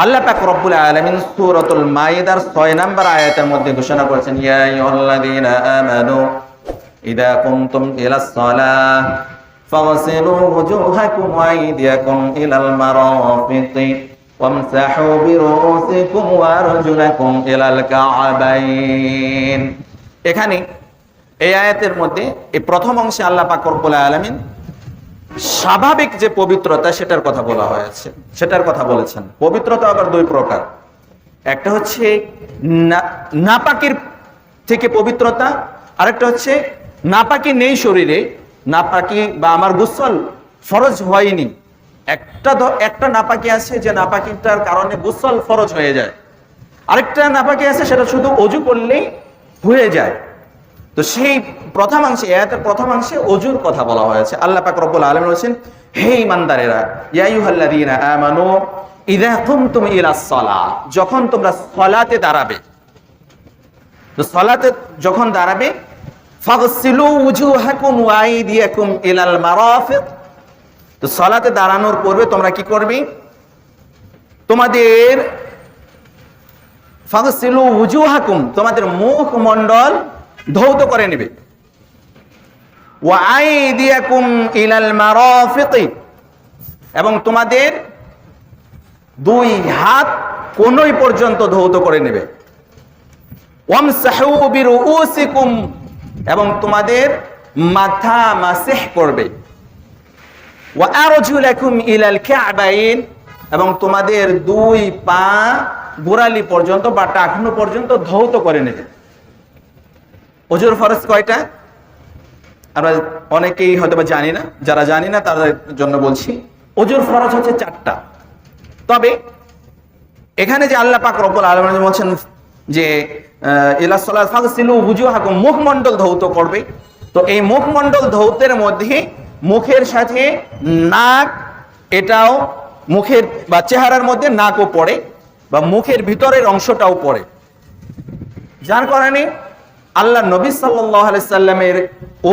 আল্লাহ পাক রব্বুল আলামিন সূরাতুল মাইদার 6 নম্বর আয়াতের মধ্যে ঘোষণা করেছেন ইয়া আইয়ুহাল্লাযীনা আমানু ইযা কুমতুম ইলাস সালাহ ফাগসিলু ওয়ুজুহাকুম ওয়া আইদিয়াকুম ইলাল মারাফিqi وامسحوا برؤوسكم وارجلكم الى الكعبين এখানে এই আয়াতের মধ্যে এই প্রথম অংশে আল্লাহ পাক রব্বুল আলামিন স্বাভাবিক যে পবিত্রতা সেটার কথা বলা হয়েছে, সেটার কথা বলেছেন। পবিত্রতা আবার দুই প্রকার। একটা হচ্ছে নাপাকির থেকে পবিত্রতা, আরেকটা হচ্ছে নাপাকি নেই শরীরে, নাপাকি বা আমার গুসল ফরজ হয়নি। একটা একটা নাপাকি আছে যে নাপাকিটার কারণে গুসল ফরজ হয়ে যায়। আরেকটা নাপাকি আছে সেটা শুধু অজু করলেই হয়ে যায়। তো সেই প্রথমাংশে আয়াতের প্রথমাংশে অজুর কথা বলা হয়েছে। আল্লাহ পাক রব্বুল আলামিন বলেছেন, হে ইমানদারেরা ইয়া আইয়ুহাল্লাযীনা আমানু, ইযা কুমতুম ইলাস সালাহ যখন তোমরা সালাতে দাঁড়াবে, তো সালাতে যখন দাঁড়াবে, ফাগসিলু উজুহাকুম ওয়া আইদিয়াকুম ইলাল মারাফিক তো সলাতে দাঁড়ানোর পূর্বে তোমরা কি করবে? তোমাদের ফাগসিলু উজুহাকুম তোমাদের মুখ মণ্ডল ধৌত করে নেবে। এবং তোমাদের দুই হাত কোনই পর্যন্ত ধৌত করে নেবে। এবং তোমাদের মাথা মাসিহ করবে। এবং তোমাদের দুই পা গোড়ালি পর্যন্ত বা টাকনু পর্যন্ত ধৌত করে নেবে। অজুর ফরজ কয়টা? আমরা অনেকেই হয়তো বা জানি না। যারা জানি না তাদের জন্য বলছি। অজুর ফরজ হচ্ছে চারটা। তবে এখানে যে আল্লাহ পাক রব্বুল আলামিন বলছেন যে আহ, ইলা সালাত ফাগসিলু wujuhakum মুখমণ্ডল ধৌত করবে। তো এই মুখমণ্ডল ধৌতের মধ্যে মুখের সাথে নাক এটাও মুখের বা চেহারার মধ্যে নাকও পড়ে বা মুখের ভিতরের অংশটাও পড়ে। যার কারণে আল্লাহ নবী সাল্লাহ সাল্লামের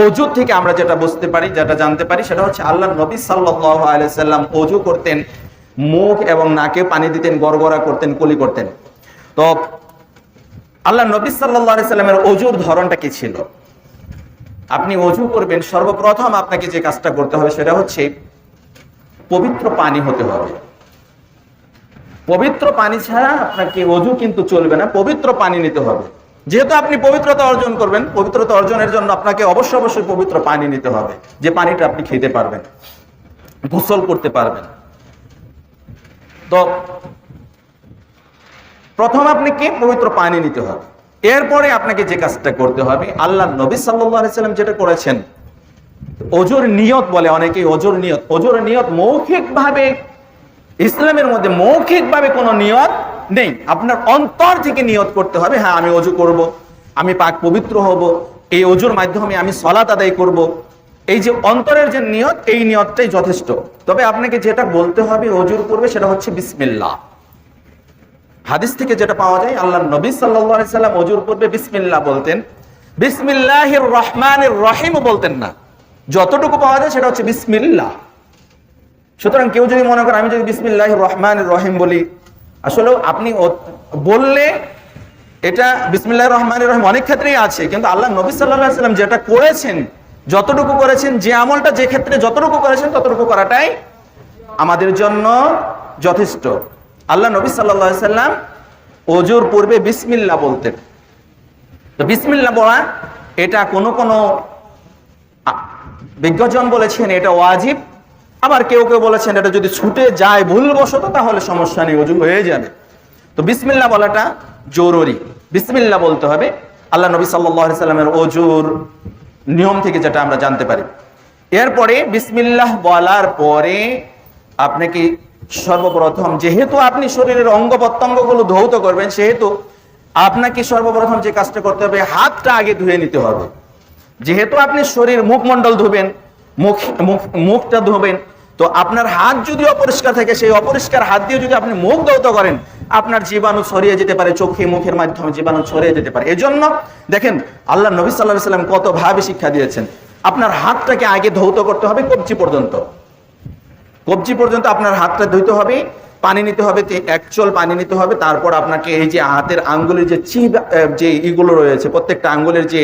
অজু থেকে আমরা যেটা বুঝতে পারি, যেটা জানতে পারি, সেটা হচ্ছে আল্লাহ নবী সাল্লাহ সাল্লাম অজু করতেন, মুখ এবং নাকে পানি দিতেন, গড়গড়া করতেন, কলি করতেন। তো আল্লাহ নবী সাল্লাহ সাল্লামের অজুর ধরনটা কি ছিল? আপনি অজু করবেন, সর্বপ্রথম আপনাকে যে কাজটা করতে হবে সেটা হচ্ছে পবিত্র পানি হতে হবে। পবিত্র পানি ছাড়া আপনাকে অজু কিন্তু চলবে না, পবিত্র পানি নিতে হবে। যেহেতু আপনি পবিত্রতা অর্জন করবেন, পবিত্রতা অর্জনের জন্য আপনাকে অবশ্যই অবশ্যই পবিত্র পানি নিতে হবে। যে পানিটা আপনি খেতে পারবেন, গোসল করতে পারবেন। তো প্রথম আপনাকে পবিত্র পানি নিতে হবে। এরপরে আপনাকে যে কাজটা করতে হবে আল্লাহ নবী সাল্লাম যেটা করেছেন অজুর নিয়ত বলে অনেকেই অজুর নিয়ত। অজুর নিয়ত মৌখিকভাবে, ইসলামের মধ্যে মৌখিকভাবে কোনো নিয়ত নেই, আপনার অন্তর থেকে নিয়ত করতে হবে হ্যাঁ আমি অজু করব, আমি পাক পবিত্র হব, এই অজুর মাধ্যমে আমি সলাত আদায় করব। এই যে অন্তরের যে নিয়ত, এই নিয়তটাই যথেষ্ট। তবে আপনাকে যেটা বলতে হবে অজুর করবে সেটা হচ্ছে বিসমিল্লাহ। হাদিস থেকে যেটা পাওয়া যায় আল্লাহ নবী সাল্লাম অজুর পূর্বে বিসমিল্লা বলতেন। বিসমিল্লাহির রহমানির রহিম বলতেন না। যতটুকু পাওয়া যায়, সেটা হচ্ছে বিসমিল্লাহ। সুতরাং কেউ যদি মনে করে, আমি যদি বিসমিল্লাহ রহমান রহিম বলি আসলে আপনি বললে এটা বিসমিল্লাহ রহমান রহিম। অনেক ক্ষেত্রেই আছে, কিন্তু আল্লাহ নবী সাল্লাম যেটা করেছেন, যতটুকু করেছেন, যে আমলটা যে ক্ষেত্রে যতটুকু করেছেন, ততটুকু করাটাই আমাদের জন্য যথেষ্ট। আল্লাহ নবী সাল্লাম অজুর পূর্বে বিসমিল্লাহ বলতেন। তো বিসমিল্লাহ বলা, এটা কোনো কোনো বিজ্ঞজন বলেছেন, এটা ওয়াজিব। আবার কেউ কেউ বলেছেন, এটা যদি ছুটে যায় ভুলবশত, তাহলে সমস্যা নেই, অজু হয়ে যাবে। তো বিসমিল্লা বলাটা জরুরি। বিসমিল্লা বলতে হবে, আল্লাহ নবী সাল্লাহ সাল্লামের অজুর নিয়ম থেকে যেটা আমরা জানতে পারি। এরপরে বিসমিল্লাহ বলার পরে আপনাকে সর্বপ্রথম, যেহেতু আপনি শরীরের অঙ্গ প্রত্যঙ্গগুলো ধৌত করবেন, সেহেতু আপনাকে সর্বপ্রথম যে কাজটা করতে হবে, হাতটা আগে ধুয়ে নিতে হবে। যেহেতু আপনি শরীর মুখমণ্ডল ধুবেন মুখ মুখ, মুখটা ধোবেন। তো আপনার হাত যদি অপরিষ্কার থাকে, সেই অপরিষ্কার হাত দিয়ে যদি আপনি মুখ দৌত করেন, আপনার জীবাণু ছড়িয়ে যেতে পারে, চোখে, মুখের মাধ্যমে জীবাণু ছড়িয়ে যেতে পারে। এজন্য দেখেন, আল্লাহ নবী সাল্লাহ সাল্লাম কত ভাবে শিক্ষা দিয়েছেন। আপনার হাতটাকে আগে ধৌত করতে হবে কবজি পর্যন্ত। কবজি পর্যন্ত আপনার হাতটা ধুইতে হবে। পানি নিতে হবে চোল পানি নিতে হবে। তারপর আপনাকে এই যে হাতের আঙ্গুলের যে চিব যে ইগুলো রয়েছে, প্রত্যেকটা আঙ্গুলের যে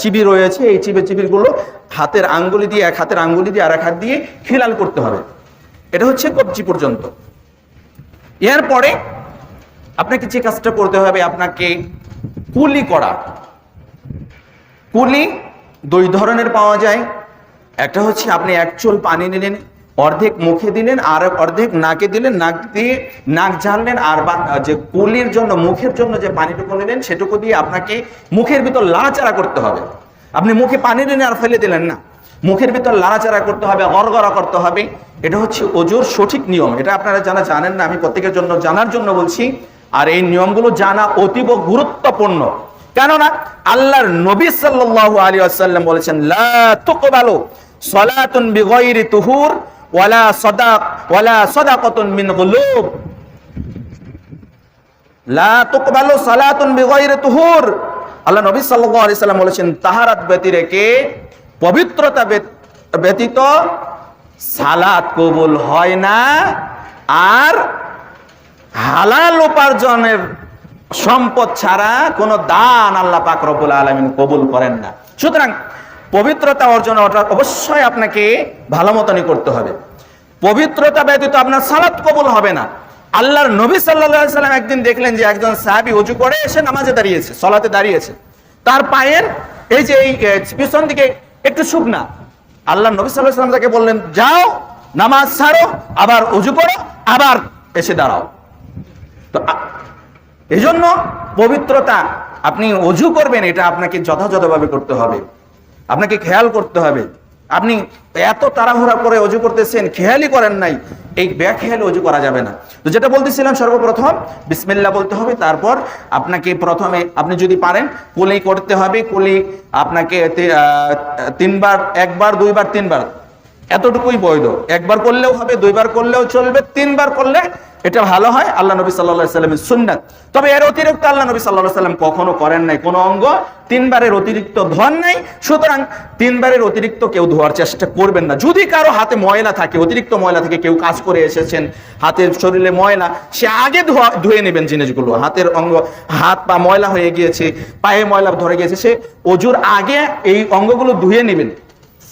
চিবি রয়েছে, এই চিবে চিবিগুলো হাতের আঙ্গুলি দিয়ে, এক হাতের আঙ্গুলি দিয়ে আর এক হাত দিয়ে খিলাল করতে হবে। এটা হচ্ছে কবজি পর্যন্ত। এরপরে আপনাকে যে কাজটা করতে হবে, আপনাকে কুলি করা। কুলি দুই ধরনের পাওয়া যায়। একটা হচ্ছে আপনি এক চুল পানি নিলেন অর্ধেক মুখে দিলেন আর অর্ধেক নাকে দিলেন, নাক দিয়ে নাক ঝাড়লেন আর যে কুলির জন্য, মুখের জন্য যে পানিটুকু নিলেন, সেটুকু দিয়ে আপনাকে মুখের ভিতর লাড়াচাড়া করতে হবে। আপনি মুখে পানি দিলেন আর ফেলে দিলেন না। মুখের ভিতর লাড়াচাড়া করতে হবে, গড়গড়া করতে হবে। এটা হচ্ছে ওজোর সঠিক নিয়ম। এটা আপনারা যারা জানেন না, আমি প্রত্যেকের জন্য, জানার জন্য বলছি, আর এই নিয়মগুলো জানা অতীব গুরুত্বপূর্ণ। কেননা আল্লাহর নবী সাল্লাল্লাহু আলাইহি ওয়াসাল্লাম বলেছেন, লা তুকবালু সালাতুন বিগাইরি তুহুর ওয়ালা সাদাক ওয়ালা সাদাকাতুন মিন গুলুব। লা তুকবালু সালাতুন বিগাইরি তুহুর। আল্লাহ নবী সাল্লাল্লাহু আলাইহি সাল্লাম বলেছেন, তাহারাত ব্যতিরেকে পবিত্রতা ব্যত- ব্যতীত সালাত কবুল হয় না। আর হালাল উপার্জনের সম্পদ ছাড়া কোনো দান আল্লাহ পাক রব্বুল আলামিন কবুল করেন না। সুতরাং পবিত্রতা অর্জন অবশ্যই আপনাকে ভালো মতনই করতে হবে। পবিত্রতা ব্যতীত আপনার সালাত কবুল হবে না। আল্লাহর নবী সাল্লাল্লাহু সাল্লাম একদিন দেখলেন যে একজন সাহাবী উজু করে এসে নামাজে দাঁড়িয়েছে, সলাতে দাঁড়িয়েছে। তার পায়ের এই যে এই পিছন দিকে একটু শুকনা। আল্লাহ নবী আলাইহি সাল্লাম তাকে বললেন, যাও, নামাজ ছাড়ো, আবার উজু করো, আবার এসে দাঁড়াও। তো আ- এই জন্য পবিত্রতা আপনি অজু করবেন, এটা আপনাকে যথাযথভাবে করতে হবে। আপনাকে খেয়াল করতে হবে। আপনি এত তাড়াহুড়া করে অজু করতেছেন, খেয়ালই করেন নাই। এই ব্যাখেয়াল অজু করা যাবে না। তো যেটা বলতেছিলাম সর্বপ্রথম, বিসমিল্লাহ বলতে হবে, তারপর আপনাকে প্রথমে আপনি যদি পারেন, কুলি করতে হবে, কুলি আপনাকে তিনবার, একবার, দুইবার, তিনবার। এতটুকুই বৈধ। একবার করলেও হবে, দুইবার করলেও চলবে, তিনবার করলে এটা ভালো হয়? আল্লাহ নবী সাল্লাহ সাল্লামের সুন্নাত। তবে এর অতিরিক্ত আল্লাহ নবী সাল্লাহ সাল্লাম কখনো করেন নাই। কোনো অঙ্গ, তিনবারের অতিরিক্ত ধোয়ার নাই। সুতরাং তিনবারের অতিরিক্ত কেউ ধোয়ার চেষ্টা করবেন না। যদি কারও হাতে ময়লা থাকে, অতিরিক্ত ময়লা থাকে কেউ কাজ করে এসেছেন, হাতের শরীরে ময়লা, সে আগে ধোয়া, ধুয়ে নেবেন জিনিসগুলো। হাতের অঙ্গ, হাত পা ময়লা হয়ে গিয়েছে, পায়ে ময়লা ধরে গিয়েছে, সে অজুর আগে এই অঙ্গগুলো ধুয়ে নেবেন।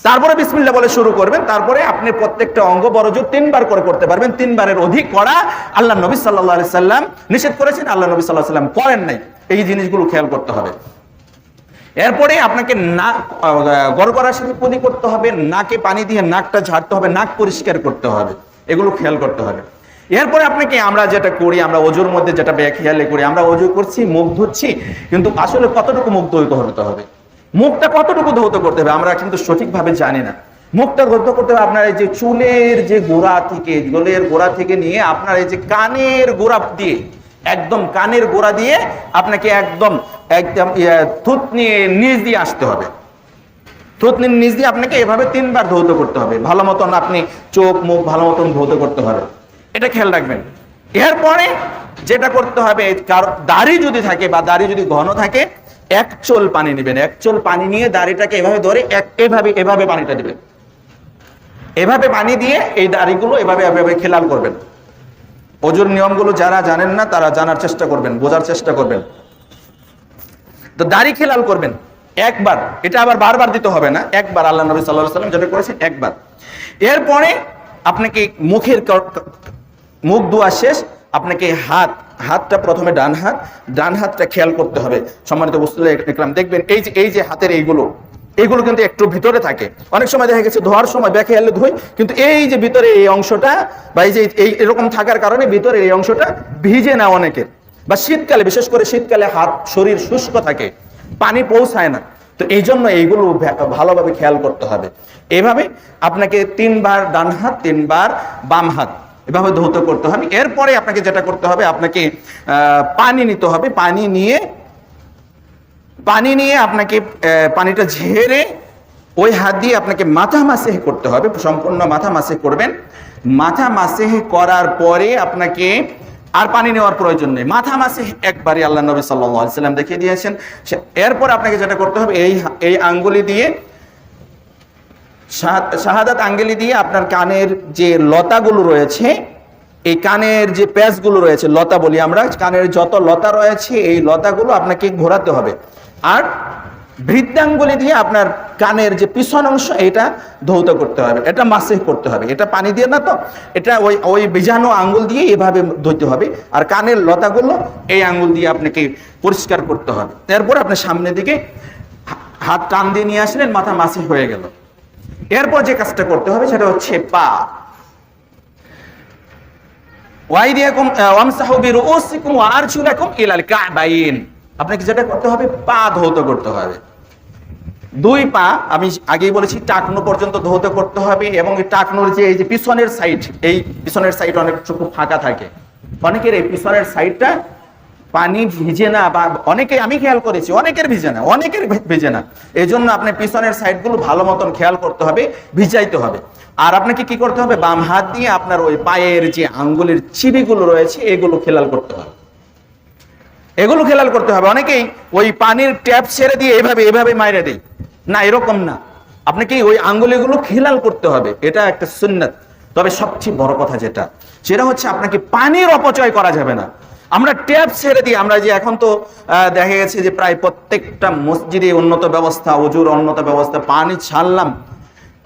তারপরে বিসমিল্লাহ বলে শুরু করবেন, তারপরে আপনি প্রত্যেকটা অঙ্গ বড়জোর তিনবার করে করতে পারবেন, তিনবারের অধিক করা আল্লাহ নবী সাল্লাহ সাল্লাম নিষেধ করেছেন আল্লাহ নবী সাল্লাহ সাল্লাম করেন নাই। এই জিনিসগুলো খেয়াল করতে হবে। এরপরে আপনাকে নাক গড়গড়ার সাথে করতে হবে, নাকে পানি দিয়ে নাকটা ঝাড়তে হবে, নাক পরিষ্কার করতে হবে, এগুলো খেয়াল করতে হবে। এরপরে আপনাকে আমরা যেটা করি, আমরা অজুর মধ্যে যেটা খেয়ালে করি, আমরা অজু করছি, মুখ ধুচ্ছি, কিন্তু আসলে কতটুকু মুখ ধৌত হতে হবে? মুখটা কতটুকু ধৌত করতে হবে, আমরা কিন্তু সঠিকভাবে জানি না। মুখটা ধৌত করতে হবে আপনার এই যে চুলের যে গোড়া থেকে, চুলের গোড়া থেকে নিয়ে আপনার এই যে কানের গোড়া দিয়ে, একদম কানের গোড়া দিয়ে আপনাকে একদম একদম থুত নিয়ে নিচ দিয়ে আসতে হবে। থুত নিয়ে নিচ দিয়ে আপনাকে এভাবে তিনবার ধৌত করতে হবে। ভালো মতন আপনি চোখ, মুখ ভালো মতন ধৌত করতে হবে। এটা খেয়াল রাখবেন। এরপরে যেটা করতে হবে, কারও দাড়ি যদি থাকে বা দাড়ি যদি ঘন থাকে এক চোল পানি নেবেন, এক চোল পানি নিয়ে দাড়িটাকে এভাবে ধরে এভাবে এভাবে পানিটা দিবেন। এভাবে পানি দিয়ে এই দাড়িগুলো এভাবে এভাবে খেলাল করবেন। অজুর নিয়মগুলো যারা জানেন না, তারা জানার চেষ্টা করবেন, বোঝার চেষ্টা করবেন। তো দাড়ি খেলাল করবেন। একবার, এটা আবার বারবার দিতে হবে না, একবার আল্লাহ নবী সাল্লাম যেটা করেছেন, একবার। এরপরে আপনাকে মুখের মুখ ধোয়া শেষ, আপনাকে হাত হাতটা প্রথমে ডান হাত, ডান হাতটা খেয়াল করতে হবে। সম্মানিত বস্তু দেখলাম দেখবেন এই যে এই যে হাতের এইগুলো এইগুলো কিন্তু একটু ভিতরে থাকে। অনেক সময় দেখা গেছে ধোয়ার সময় ব্যাকে এলে ধুই, কিন্তু এই যে ভিতরে এই অংশটা বা এই যে এই এরকম থাকার কারণে ভিতরে এই অংশটা ভিজে না অনেকের। বা শীতকালে, বিশেষ করে শীতকালে হাত, শরীর শুষ্ক থাকে, পানি পৌঁছায় না। তো এই জন্য এইগুলো ভালোভাবে খেয়াল করতে হবে। এভাবে আপনাকে তিনবার ডান হাত, তিনবার বাম হাত এভাবে ধৌত করতে হবে। এরপরে আপনাকে যেটা করতে হবে, আপনাকে পানি নিতে হবে। পানি নিয়ে পানি নিয়ে আপনাকে পানিটা ঝেড়ে ওই হাত দিয়ে আপনাকে মাথা মাসেহ করতে হবে। সম্পূর্ণ মাথা মাসেহ করবেন। মাথা মাসেহ করার পরে আপনাকে আর পানি নেওয়ার প্রয়োজন নেই। মাথা মাসে একবারই আল্লাহ নবী সাল্লাহ সাল্লাম দেখিয়ে দিয়েছেন। এরপর আপনাকে যেটা করতে হবে, এই এই আঙ্গুলি দিয়ে শাহাদাত আঙ্গেলি দিয়ে আপনার কানের যে লতাগুলো রয়েছে, এই কানের যে প্যাচগুলো রয়েছে, লতা বলি আমরা, কানের যত লতা রয়েছে, এই লতাগুলো আপনাকে ঘোরাতে হবে। আর বৃদ্ধাঙ্গুলি দিয়ে আপনার কানের যে পিছন অংশ, এটা ধৌত করতে হবে, এটা মাসে করতে হবে। এটা পানি দিয়ে না তো? এটা ওই ওই বীজাণু আঙ্গুল দিয়ে এভাবে ধুইতে হবে। আর কানের লতাগুলো, এই আঙ্গুল দিয়ে আপনাকে পরিষ্কার করতে হবে। এরপর আপনার সামনের দিকে হাত টান দিয়ে নিয়ে আসলেন, মাথা মাসে হয়ে গেল। এরপর যে কাজটা করতে হবে সেটা হচ্ছে পা। আপনাকে যেটা করতে হবে, পা ধৌত করতে হবে। দুই পা, আমি আগেই বলেছি, টাকনো পর্যন্ত ধৌত করতে হবে এবং টাকনোর যে, এই যে পিছনের সাইড এই পিছনের সাইড অনেকটুকু ফাঁকা থাকে। অনেকের এই পিছনের সাইডটা পানি ভিজে না বা অনেকে আমি খেয়াল করেছি, অনেকের ভিজে না, অনেকের ভিজে না। এই জন্য আপনি পিছনের সাইডগুলো ভালো মতন খেয়াল করতে হবে, ভিজাইতে হবে। আর আপনাকে কি করতে হবে? বাম হাত দিয়ে আপনার ওই পায়ের যে আঙ্গুলের চিবিগুলো রয়েছে, এগুলো খেয়াল করতে হবে। এগুলো খেয়াল করতে হবে। অনেকেই ওই পানির ট্যাপ ছেড়ে দিয়ে এভাবে এভাবে মাইরে দেয়। না, এরকম না। আপনাকে ওই আঙ্গুলিগুলো খেলাল করতে হবে? এটা একটা সুন্নাত। তবে সবচেয়ে বড় কথা যেটা, সেটা হচ্ছে আপনাকে পানির অপচয় করা যাবে না। আমরা ট্যাপ ছেড়ে দিই আমরা যে এখন তো দেখা গেছে যে প্রায় প্রত্যেকটা মসজিদে উন্নত ব্যবস্থা অজুর উন্নত ব্যবস্থা, পানি ছাড়লাম।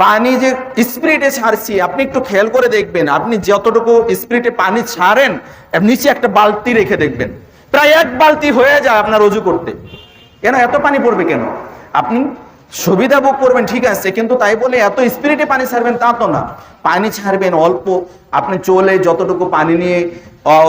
পানি যে স্পিরিটে ছাড়ছি, আপনি একটু খেয়াল করে দেখবেন, আপনি যতটুকু স্প্রিটে পানি ছাড়েন নিচে একটা বালতি রেখে দেখবেন। প্রায় এক বালতি হয়ে যায় আপনার অজু করতে। কেন? এত পানি পড়বে কেন? আপনি সুবিধা ভোগ করবেন, ঠিক আছে, কিন্তু তাই বলে এত স্পিরিটে পানি ছাড়বেন তা তো না। পানি ছাড়বেন অল্প, আপনি চলে যতটুকু পানি নিয়ে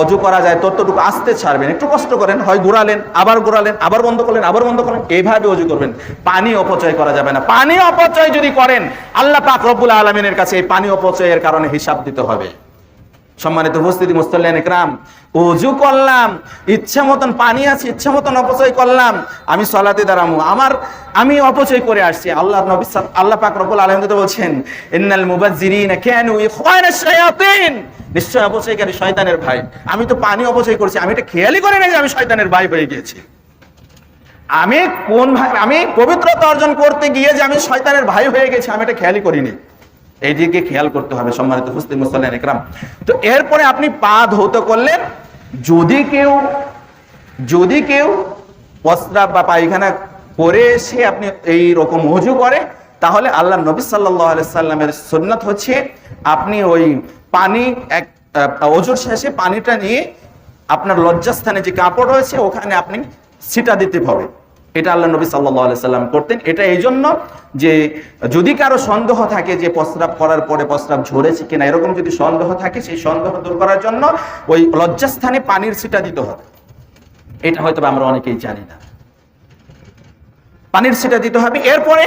অজু করা যায় ততটুকু আস্তে ছাড়বেন। একটু কষ্ট করেন, হয় ঘোরালেন, আবার ঘোরালেন, আবার বন্ধ করলেন, আবার বন্ধ করলেন, এইভাবে অজু করবেন। পানি অপচয় করা যাবে না। পানি অপচয় যদি করেন, আল্লাহ পাক রব্বুল আলমিনের কাছে এই পানি অপচয়ের কারণে হিসাব দিতে হবে। সম্মানিত উপস্থিতি মুস্তাল্লান একরাম অজু করলাম, ইচ্ছা মতন পানি আছে, ইচ্ছা মতন অপচয় করলাম, আমি সলাতে দাঁড়ামু আমার, আমি অপচয় করে আসছি। আল্লাহ নবী আল্লাহ পাক রব্বুল আলামিন বলছেন, ইন্নাল মুবাজ্জিরিনা কানু শায়াতিন। নিশ্চয় অপচয়কারী শয়তানের ভাই। আমি তো পানি অপচয় করছি, আমি এটা খেয়ালই করি না যে আমি শয়তানের ভাই হয়ে গিয়েছি। আমি কোন ভাই আমি পবিত্রতা অর্জন করতে গিয়ে যে আমি শয়তানের ভাই হয়ে গেছি, আমি এটা খেয়ালই করিনি। এই দিকে খেয়াল করতে হবে সম্মানিত হুস্তি মুসল্লান একরাম। তো এরপরে আপনি পা ধৌত করলেন, যদি কেউ যদি কেউ প্রস্রাব বা পায়খানা করে এসে আপনি এই রকম অজু করে, তাহলে আল্লাহ নবী সাল্লাহ সাল্লামের সুন্নাত হচ্ছে আপনি ওই পানি এক অজুর শেষে পানিটা নিয়ে আপনার লজ্জাস্থানে যে কাপড় রয়েছে, ওখানে আপনি ছিটা দিতে হবে। এটা আল্লাহ নবী সাল্লাহ সাল্লাম করতেন। এটা এই জন্য যে যদি কারও সন্দেহ থাকে যে প্রস্রাব করার পরে প্রস্রাব ঝরেছে কিনা, এরকম যদি সন্দেহ থাকে, সেই সন্দেহ দূর করার জন্য ওই লজ্জাস্থানে পানির সিটা দিতে হবে। এটা হয়তো আমরা অনেকেই জানি না। পানির সিটা দিতে হবে। এরপরে